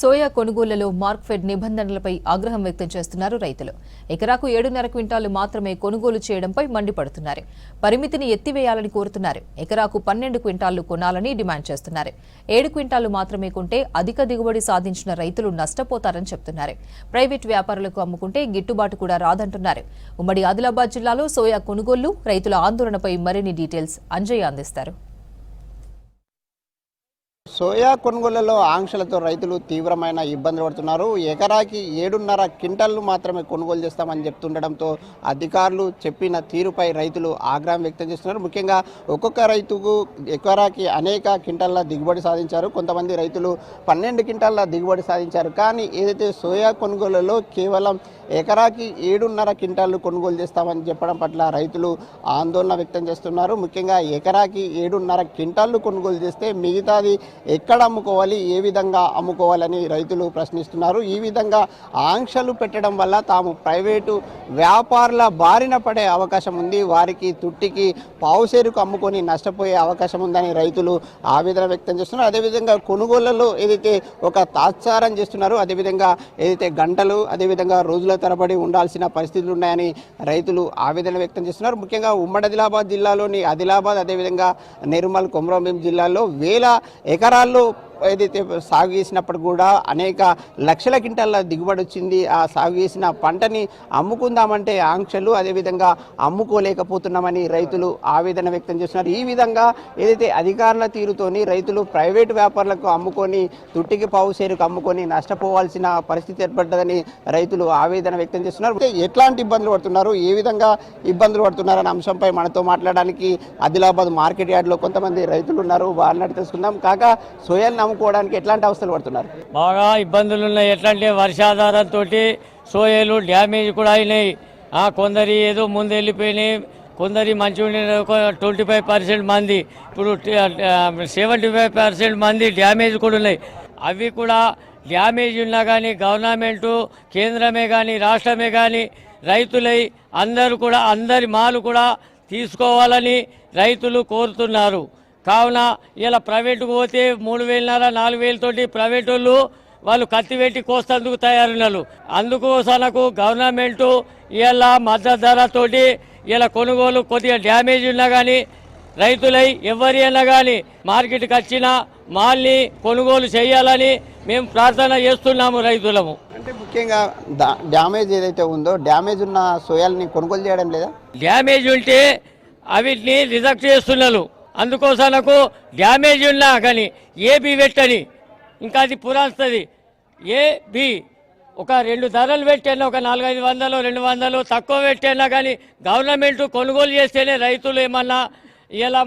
Soya కొనుగోళ్ళలో Markfed నిబంధనలపై ఆగ్రహం వ్యక్తం చేస్తున్నారు రైతులు. ఎకరాకు ఏడున్నర క్వింటాలు మాత్రమే కొనుగోలు చేయడంపై మండిపడుతున్నారు. పరిమితిని ఎత్తివేయాలని కోరుతున్నారు. ఎకరాకు పన్నెండు క్వింటాళ్ళు కొనాలని డిమాండ్ చేస్తున్నారు. ఏడు క్వింటాళ్ళు మాత్రమే కొంటే అధిక దిగుబడి సాధించిన రైతులు నష్టపోతారని చెప్తున్నారు. ప్రైవేట్ వ్యాపారులకు అమ్ముకుంటే గిట్టుబాటు కూడా రాదంటున్నారు. ఉమ్మడి ఆదిలాబాద్ జిల్లాలో సోయా కొనుగోళ్ళు రైతుల ఆందోళనపై మరిన్ని డీటెయిల్స్ అంజయ్య అందిస్తారు. సోయా కొనుగోళ్ళలో ఆంక్షలతో రైతులు తీవ్రమైన ఇబ్బందులు పడుతున్నారు. ఎకరాకి ఏడున్నర క్వింటాళ్ళు మాత్రమే కొనుగోలు చేస్తామని చెప్తుండడంతో అధికారులు చెప్పిన తీరుపై రైతులు ఆగ్రహం వ్యక్తం చేస్తున్నారు. ముఖ్యంగా ఒక్కొక్క రైతుకు ఎకరాకి అనేక క్వింటాళ్ళ దిగుబడి సాధించారు. కొంతమంది రైతులు పన్నెండు క్వింటాళ్ళ దిగుబడి సాధించారు. కానీ ఏదైతే సోయా కొనుగోళ్ళలో కేవలం ఎకరాకి ఏడున్నర క్వింటాళ్ళు కొనుగోలు చేస్తామని చెప్పడం పట్ల రైతులు ఆందోళన వ్యక్తం చేస్తున్నారు. ముఖ్యంగా ఎకరాకి ఏడున్నర క్వింటాళ్ళు కొనుగోలు చేస్తే మిగతాది ఎక్కడ అమ్ముకోవాలి ఏ విధంగా అమ్ముకోవాలని రైతులు ప్రశ్నిస్తున్నారు. ఈ విధంగా ఆంక్షలు పెట్టడం వల్ల తాము ప్రైవేటు వ్యాపారుల బారిన పడే అవకాశం ఉంది. వారికి తుట్టికి పావుసేరుకు అమ్ముకొని నష్టపోయే అవకాశం ఉందని రైతులు ఆవేదన వ్యక్తం చేస్తున్నారు. అదేవిధంగా కొనుగోళ్ళలో ఏదైతే ఒక తాత్సారం చేస్తున్నారు అదేవిధంగా ఏదైతే గంటలు అదేవిధంగా రోజుల తరబడి ఉండాల్సిన పరిస్థితులు ఉన్నాయని రైతులు ఆవేదన వ్యక్తం చేస్తున్నారు. ముఖ్యంగా ఉమ్మడి ఆదిలాబాద్ జిల్లాలోని ఆదిలాబాద్ అదేవిధంగా నిర్మల్ కొమరంభీం జిల్లాలో వేల regalo ఏదైతే సాగు చేసినప్పుడు కూడా అనేక లక్షల క్వింటాల దిగుబడి వచ్చింది. ఆ సాగు చేసిన పంటని అమ్ముకుందామంటే ఆంక్షలు అదేవిధంగా అమ్ముకోలేకపోతున్నామని రైతులు ఆవేదన వ్యక్తం చేస్తున్నారు. ఈ విధంగా ఏదైతే అధికారుల తీరుతోని రైతులు ప్రైవేటు వ్యాపారులకు అమ్ముకొని తుట్టికి పావు సేరుకు అమ్ముకొని నష్టపోవాల్సిన పరిస్థితి ఏర్పడ్డదని రైతులు ఆవేదన వ్యక్తం చేస్తున్నారు. ఎట్లాంటి ఇబ్బందులు పడుతున్నారు? ఏ విధంగా ఇబ్బందులు పడుతున్నారు అనే అంశంపై మనతో మాట్లాడడానికి ఆదిలాబాద్ మార్కెట్ యార్డ్లో కొంతమంది రైతులు ఉన్నారు. వారిని తెలుసుకుందాం. కాక సోయాలను అమ్ముకోవడానికి ఎట్లాంటి అవస్థలు పడుతున్నారు? బాగా ఇబ్బందులు ఉన్నాయి. ఎట్లాంటి వర్షాధారంతో సోయలు డ్యామేజ్ కూడా అయినాయి. ఆ, కొందరి ఏదో ముందు వెళ్ళిపోయినాయి. కొందరి మంచి ట్వంటీ ఫైవ్ పర్సెంట్ మంది. ఇప్పుడు సెవెంటీ ఫైవ్ పర్సెంట్ మంది డ్యామేజ్ కూడా ఉన్నాయి. అవి కూడా డ్యామేజ్ ఉన్నా కానీ గవర్నమెంటు కేంద్రమే కానీ రాష్ట్రమే కానీ రైతులై అందరూ కూడా అందరి మాలు కూడా తీసుకోవాలని రైతులు కోరుతున్నారు. కావున ఇలా ప్రైవేటుకు పోతే మూడు వేలన్నర నాలుగు వేలతోటి ప్రైవేట్ వాళ్ళు వాళ్ళు కత్తి పెట్టి కోస్తందుకు తయారున్నారు. అందుకోసనకు గవర్నమెంటు ఇలా మద్దతు ధరతోటి ఇలా కొనుగోలు కొద్దిగా డ్యామేజ్ ఉన్నా కానీ రైతులై ఎవరి అయినా కానీ మార్కెట్కి వచ్చిన మాల్ని కొనుగోలు చేయాలని మేము ప్రార్థన చేస్తున్నాము రైతులము. అంటే ముఖ్యంగా డ్యామేజ్ ఏదైతే ఉందో డ్యామేజ్ ఉన్న సోయాలని కొనుగోలు చేయడం లేదా? డ్యామేజ్ ఉంటే అవిటిని రిజెక్ట్ చేస్తున్నారు. అందుకోసనకు డ్యామేజ్ ఉన్నా కానీ ఏ బి పెట్టని ఇంకా అది పురాస్తుంది. ఏ బి ఒక రెండు ధరలు పెట్టినా ఒక నాలుగైదు వందలు రెండు వందలు తక్కువ పెట్టినా కానీ గవర్నమెంట్ కొనుగోలు చేస్తేనే రైతులు ఏమన్నా ఇలా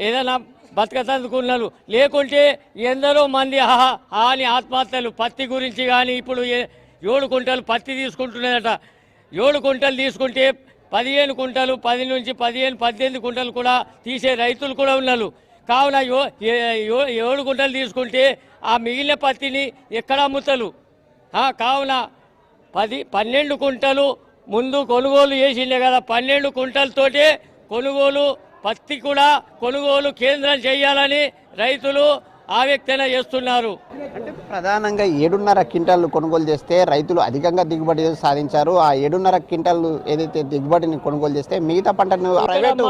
ఏదైనా బతకతందుకున్నారు. లేకుంటే ఎందరో మంది ఆహా అని ఆత్మహత్యలు పత్తి గురించి కానీ ఇప్పుడు ఏ- ఏడు కుంటలు పత్తి తీసుకుంటున్నదట ఏడు కుంటలు తీసుకుంటే పదిహేను కుంటలు పది నుంచి పదిహేను పద్దెనిమిది కుంటలు కూడా తీసే రైతులు కూడా ఉన్నారు. కావున ఏడు కుంటలు తీసుకుంటే ఆ మిగిలిన పత్తిని ఎక్కడ అమ్ముతారు? కావున పది పన్నెండు కుంటలు ముందు కొనుగోలు చేసిండే కదా పన్నెండు కుంటలతోటే కొనుగోలు పత్తి కూడా కొనుగోలు కేంద్రం చేయాలని రైతులు ఆవ్యక్తన చేస్తున్నారు. అంటే ప్రధానంగా ఏడున్నర క్వింటాలు కొనుగోలు చేస్తే రైతులు అధికంగా దిగుబడి సాధించారు. ఆ ఏడున్నర క్వింటాలు ఏదైతే దిగుబడిని కొనుగోలు చేస్తే మిగతా పంటను ప్రైవేటు.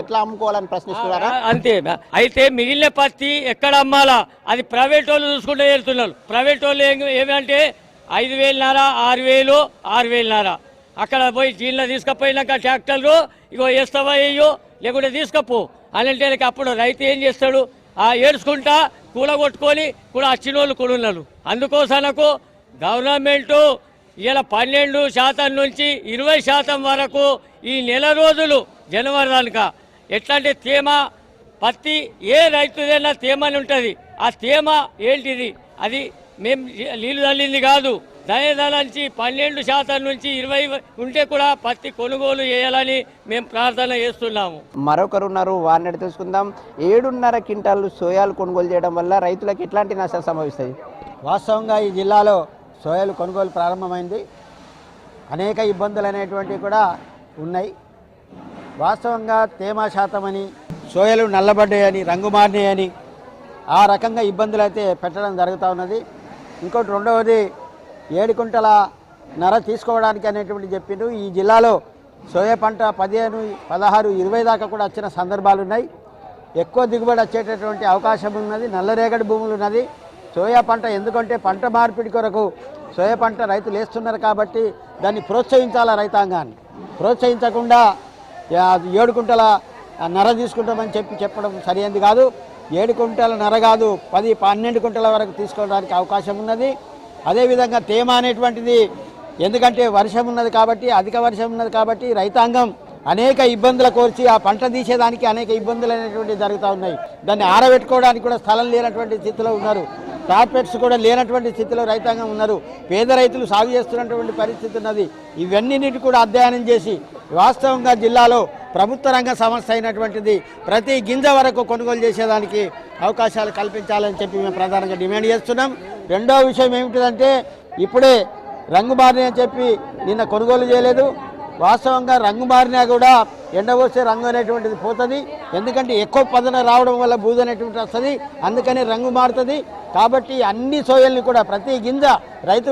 ఎట్లా అమ్ముకోవాలని ప్రశ్నిస్తున్నారా? ఆ, అంతే. అయితే మిగిలిన పత్తి ఎక్కడ అమ్మాలా? అది ప్రైవేట్ వాళ్ళు చూసుకుంటూ వెళ్తున్నారు ప్రైవేట్ వాళ్ళు ఏమంటే ఐదు వేలున్నర ఆరు వేలు ఆరు వేలున్నర అక్కడ పోయి జీన్లో తీసుకుపోయినాక ట్రాక్టర్లు ఇగో వేస్తావా వేయో లేకుంటే తీసుకపో. అని అంటే అప్పుడు రైతు ఏం చేస్తాడు? ఆ ఏడ్చుకుంటా కూలగొట్టుకొని కూడా వచ్చిన వాళ్ళు కూడా ఉన్నారు అందుకోసనకు గవర్నమెంటు ఇలా పన్నెండు శాతం నుంచి ఇరవై శాతం వరకు ఈ నెల రోజులు జనవరి దానిక. ఎట్లాంటి తేమ? పత్తి ఏ రైతుదైనా తేమని ఉంటుంది. ఆ తేమ ఏంటిది? అది మేము నీళ్ళు తల్లింది కాదు. దయదలంచి పన్నెండు శాతం నుంచి ఇరవై ఉంటే కూడా పత్తి కొనుగోలు చేయాలని మేము ప్రార్థన చేస్తున్నాము. మరొకరు ఉన్నారు వారిని అడిగి తెలుసుకుందాం. ఏడున్నర క్వింటాలు సోయాలు కొనుగోలు చేయడం వల్ల రైతులకు ఎట్లాంటి నష్టం సంభవిస్తాయి? వాస్తవంగా ఈ జిల్లాలో సోయలు కొనుగోలు ప్రారంభమైంది. అనేక ఇబ్బందులు అనేటువంటివి కూడా ఉన్నాయి. వాస్తవంగా తేమ శాతం అని సోయలు నల్లబడ్డాయని రంగు మారినాయని ఆ రకంగా ఇబ్బందులు అయితే పెట్టడం జరుగుతూ ఉన్నది. ఇంకోటి రెండవది ఏడు కుంటల నర తీసుకోవడానికి అనేటువంటి చెప్పిండ్రు. ఈ జిల్లాలో సోయా పంట పదిహేను పదహారు ఇరవై దాకా కూడా వచ్చిన సందర్భాలు ఉన్నాయి ఎక్కువ దిగుబడి వచ్చేటటువంటి అవకాశం ఉన్నది నల్లరేగడి భూములు ఉన్నది. సోయా పంట ఎందుకంటే పంట మార్పిడి కొరకు సోయా పంట రైతులు వేస్తున్నారు కాబట్టి దాన్ని ప్రోత్సహించాలా రైతాంగాన్ని? ప్రోత్సహించకుండా ఏడు కుంటల నర తీసుకుంటామని చెప్పి చెప్పడం సరైనది కాదు. ఏడు కుంటల నర కాదు పది పన్నెండు కుంటల వరకు తీసుకోవడానికి అవకాశం ఉన్నది. అదేవిధంగా తేమ అనేటువంటిది ఎందుకంటే వర్షం ఉన్నది కాబట్టి అధిక వర్షం ఉన్నది కాబట్టి రైతాంగం అనేక ఇబ్బందుల కోర్చి ఆ పంట తీసేదానికి అనేక ఇబ్బందులు అనేటువంటివి జరుగుతూ ఉన్నాయి. దాన్ని ఆరబెట్టుకోవడానికి కూడా స్థలం లేనటువంటి స్థితిలో ఉన్నారు. కార్పెట్స్ కూడా లేనటువంటి స్థితిలో రైతాంగం ఉన్నారు. పేద రైతులు సాగు చేస్తున్నటువంటి పరిస్థితి ఉన్నది. ఇవన్నిటిని కూడా అధ్యయనం చేసి వాస్తవంగా జిల్లాలో ప్రభుత్వ రంగ సంస్థ అయినటువంటిది ప్రతి గింజ వరకు కొనుగోలు చేసేదానికి అవకాశాలు కల్పించాలని చెప్పి మేము ప్రధానంగా డిమాండ్ చేస్తున్నాం. రెండో విషయం ఏమిటిదంటే ఇప్పుడే రంగు అని చెప్పి నిన్న కొనుగోలు చేయలేదు. వాస్తవంగా రంగు మారినా కూడా ఎండ వస్తే రంగు అనేటువంటిది పోతుంది. ఎందుకంటే ఎక్కువ పదన రావడం వల్ల బూజు అనేటువంటి వస్తుంది. అందుకని రంగు మారుతుంది. కాబట్టి అన్ని సోయల్ని కూడా ప్రతి గింజ రైతు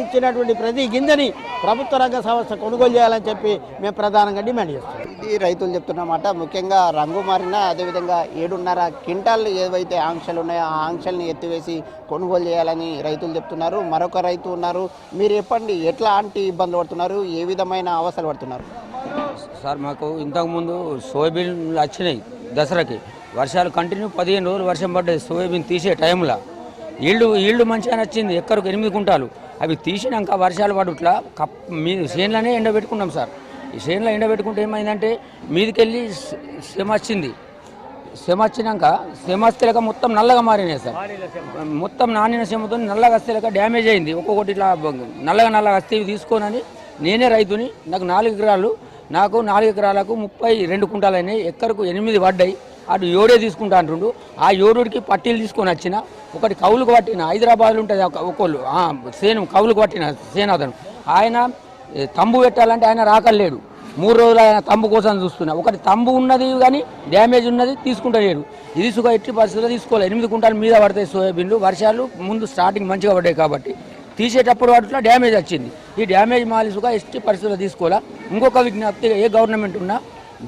ఇచ్చినటువంటి ప్రతి గింజని ప్రభుత్వ రంగ సంస్థ కొనుగోలు చేయాలని చెప్పి మేము ప్రధానంగా డిమాండ్ చేస్తాం ఇది రైతులు చెప్తున్నమాట. ముఖ్యంగా రంగు మారిన అదేవిధంగా ఏడున్నర క్వింటాల్ ఏవైతే ఆంక్షలు ఉన్నాయో ఆ ఆంక్షల్ని ఎత్తివేసి కొనుగోలు చేయాలని రైతులు చెప్తున్నారు. మరొక రైతు ఉన్నారు. మీరు చెప్పండి ఎట్లాంటి ఇబ్బందులు పడుతున్నారు? ఏ విధమైన అవసరాలు పడుతున్నారు? సార్ మాకు ఇంతకుముందు సోయాబీన్ వచ్చినాయి దసరాకి. వర్షాలు కంటిన్యూ పదిహేను రోజులు వర్షం పడ్డది సోయాబీన్ తీసే టైంలో. ఈల్డ్ ఈల్డ్ మంచిగా నచ్చింది ఎక్కడికి ఎనిమిది కుంటాలు అవి తీసినాక వర్షాలు పడుట్లా కప్ మీ చేనులోనే ఎండబెట్టుకున్నాం సార్. ఈ చేనులో ఎండబెట్టుకుంటే ఏమైందంటే మీదికెళ్ళి శ్రమ వచ్చింది. శ్రమ వచ్చినాక శ్రమ వస్తేలేక మొత్తం నల్లగా మారినాయి సార్. మొత్తం నానిన శ్రమతో నల్లగా వస్తేలేక డ్యామేజ్ అయింది. ఒక్కొక్కటి ఇట్లా నల్లగా నల్లగా వస్తే ఇవి తీసుకోనని నేనే రైతుని నాకు నాలుగు ఎకరాలు నాకు నాలుగు ఎకరాలకు ముప్పై రెండు కుంటాలు అయినాయి ఎక్కరకు ఎనిమిది పడ్డాయి. అటు ఏడే తీసుకుంటా అంటుండు. ఆ ఏడుడికి పట్టీలు తీసుకొని వచ్చిన. ఒకటి కౌలుకు పట్టిన హైదరాబాద్లో ఉంటుంది ఒకళ్ళు సేను కౌలుకు పట్టిన సేనాథను ఆయన తంబు పెట్టాలంటే ఆయన రాకలేడు మూడు రోజులు ఆయన తంబు కోసం చూస్తున్నా. ఒకటి తంబు ఉన్నది కానీ డ్యామేజ్ ఉన్నది తీసుకుంటలేడు. ఇది సుఖ ఎట్టి పరిస్థితుల్లో తీసుకోవాలి. ఎనిమిది కుంటాలు మీద పడతాయి సోయాబీన్లు. వర్షాలు ముందు స్టార్టింగ్ మంచిగా పడ్డాయి కాబట్టి. తీసేటప్పుడు వాటిలో డ్యామేజ్ వచ్చింది. ఈ డ్యామేజ్ మాలిసుగా సుఖ ఎట్టి పరిస్థితుల్లో తీసుకోవాలా? ఇంకొక విజ్ఞప్తి ఏ గవర్నమెంట్ ఉన్నా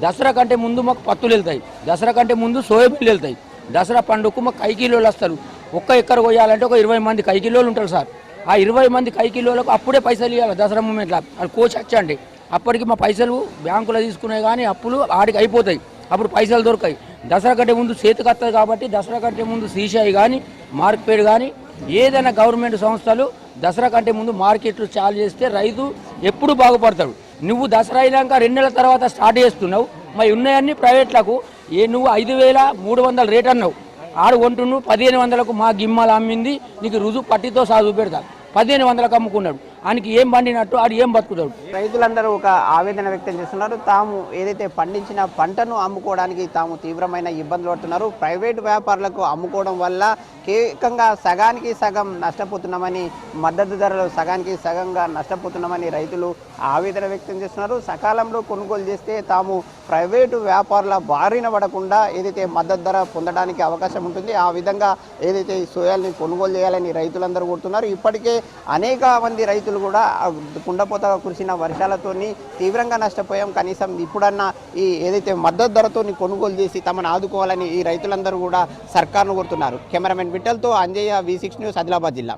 దసరా కంటే ముందు మాకు పత్తులు వెళ్తాయి. దసరా కంటే ముందు సోయాబీన్లు వెళ్తాయి. దసరా పండుగకు మాకు కైకిలోలు వస్తారు. ఒక్క ఎక్కర కొయ్యాలంటే ఒక ఇరవై మంది కైకిలోలు ఉంటారు సార్. ఆ ఇరవై మంది కైకిలోలకు అప్పుడే పైసలు ఇవ్వాలి దసరా మూమెంట్లో. వాళ్ళు కోచ్ వచ్చండి అప్పటికి మా పైసలు బ్యాంకులో తీసుకున్నాయి కానీ అప్పులు ఆడికి అయిపోతాయి. అప్పుడు పైసలు దొరకాయి. దసరా కంటే ముందు చేతికి వస్తుంది కాబట్టి దసరా కంటే ముందు సీసాయి కానీ మార్కెట్ కానీ ఏదైనా గవర్నమెంట్ సంస్థలు దసరా కంటే ముందు మార్కెట్లు చాలు చేస్తే రైతు ఎప్పుడు బాగుపడతాడు. నువ్వు దసరా అయినాక రెండు నెలల తర్వాత స్టార్ట్ చేస్తున్నావు. మరి ఉన్నాయన్నీ ప్రైవేట్లకు ఏ నువ్వు ఐదు వేల మూడు వందల రేట్ అన్నావు. ఆడు కొంటును పదిహేను వందలకు మా గిమ్మలు అమ్మింది నీకు రుజువు పట్టితో సాగు పెడతా. పదిహేను వందలకు అమ్ముకున్నాడు. ఆయనకి ఏం పండినట్టు ఆడు ఏం బతుకుతాడు? రైతులందరూ ఒక ఆవేదన వ్యక్తం చేస్తున్నారు. తాము ఏదైతే పండించిన పంటను అమ్ముకోవడానికి తాము తీవ్రమైన ఇబ్బందులు పడుతున్నారు. ప్రైవేటు వ్యాపారులకు అమ్ముకోవడం వల్ల కేకంగా సగానికి సగం నష్టపోతున్నామని మద్దతు ధరలు సగానికి సగంగా నష్టపోతున్నామని రైతులు ఆవేదన వ్యక్తం చేస్తున్నారు. సకాలంలో కొనుగోలు చేస్తే తాము ప్రైవేటు వ్యాపారుల బారిన పడకుండా ఏదైతే మద్దతు ధర పొందడానికి అవకాశం ఉంటుంది ఆ విధంగా ఏదైతే సోయాల్ని కొనుగోలు చేయాలని రైతులందరూ కోరుతున్నారు. ఇప్పటికే అనేక మంది రైతులు కూడా కుండపోతగా కుండపోత కురిసిన వర్షాలతోని తీవ్రంగా నష్టపోయాం. కనీసం ఇప్పుడన్నా ఈ ఏదైతే మద్దతు ధరతోని కొనుగోలు చేసి తమను ఆదుకోవాలని ఈ రైతులందరూ కూడా సర్కార్ను కోరుతున్నారు. Cameraman విఠల్తో Anjaiah V six news Adilabad జిల్లా.